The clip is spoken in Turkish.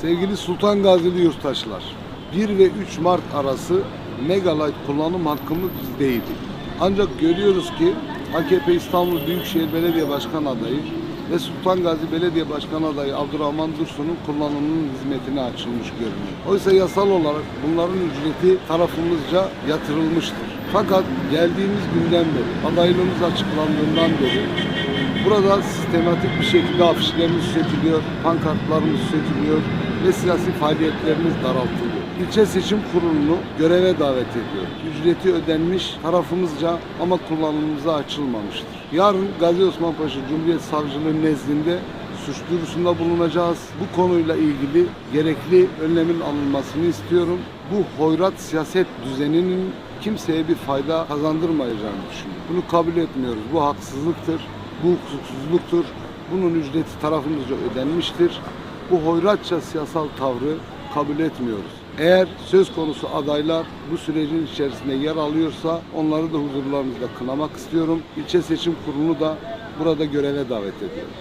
Sevgili Sultan Gazili yurttaşlar, 1 ve 3 Mart arası Megalight kullanım hakkımız bizdeydi. Ancak görüyoruz ki AKP İstanbul Büyükşehir Belediye Başkan adayı ve Sultan Gazi Belediye Başkan adayı Abdurrahman Dursun'un kullanımının hizmetine açılmış görünüyor. Oysa yasal olarak bunların ücreti tarafımızca yatırılmıştır. Fakat geldiğimiz günden beri, adaylığımız açıklandığından beri Burada sistematik bir şekilde afişlerimiz sökülüyor, pankartlarımız sökülüyor ve siyasi faaliyetlerimiz daraltılıyor. İlçe seçim kurulunu göreve davet ediyor. Ücreti ödenmiş tarafımızca ama kullanımımıza açılmamıştır. Yarın Gazi Osman Paşa Cumhuriyet Savcılığı nezdinde suç duyurusunda bulunacağız. Bu konuyla ilgili gerekli önlemin alınmasını istiyorum. Bu hoyrat siyaset düzeninin kimseye bir fayda kazandırmayacağını düşünüyorum. Bunu kabul etmiyoruz. Bu haksızlıktır. Bu hukuksuzluktur. Bunun ücreti tarafımızca ödenmiştir. Bu hoyratça siyasal tavrı kabul etmiyoruz. Eğer söz konusu adaylar bu sürecin içerisinde yer alıyorsa onları da huzurlarınızda kınamak istiyorum. İlçe seçim kurulunu da burada göreve davet ediyorum.